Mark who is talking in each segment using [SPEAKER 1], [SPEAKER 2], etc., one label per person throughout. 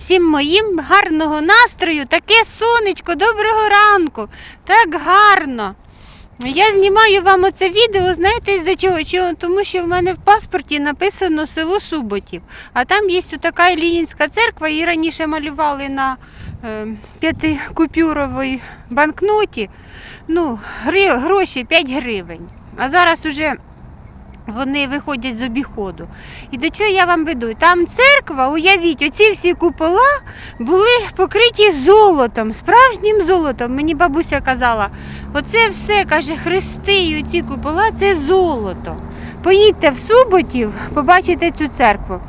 [SPEAKER 1] Всім моїм гарного настрою, таке сонечко, доброго ранку. Так гарно. Я знімаю вам оце відео, знаєте, із-за чого? чого? Тому що в мене в паспорті написано село Суботів. А там є така Іліїнська церква, її раніше малювали на е, п'ятикупюровій банкноті. Ну, гри- гроші 5 гривень. А зараз уже вони виходять з обіходу. І до чого я вам веду? Там церква, уявіть, оці всі купола були покриті золотом, справжнім золотом. Мені бабуся казала, оце все, каже, хрести і оці купола це золото. Поїдьте в Суботів, побачите цю церкву.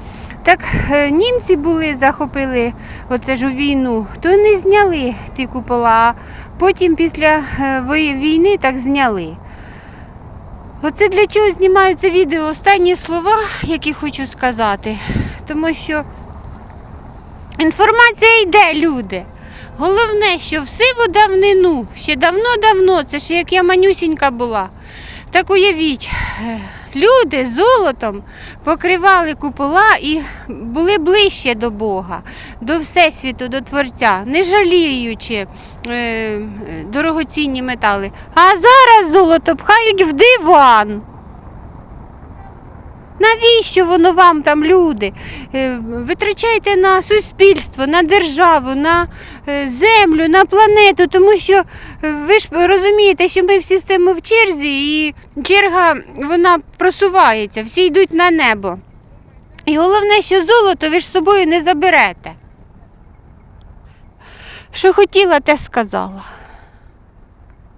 [SPEAKER 1] Так е, німці були, захопили оце ж у війну, то не зняли ті купола, а потім після е, війни так зняли. Оце для чого знімаю це відео? Останні слова, які хочу сказати. Тому що інформація йде, люди. Головне, що в сиву давнину, ще давно-давно, це ж як я манюсінька була. Так уявіть, е, люди золотом покривали купола і були ближче до Бога, до Всесвіту, до Творця, не жаліючи е, дорогоцінні метали. А зараз золото пхають в диван. Навіщо воно вам там, люди? Е, Витрачайте на суспільство, на державу, на е, землю, на планету, тому що е, ви ж розумієте, що ми всі стоїмо в черзі, і черга вона просувається, всі йдуть на небо. І головне, що золото ви ж з собою не заберете. Що хотіла, те сказала.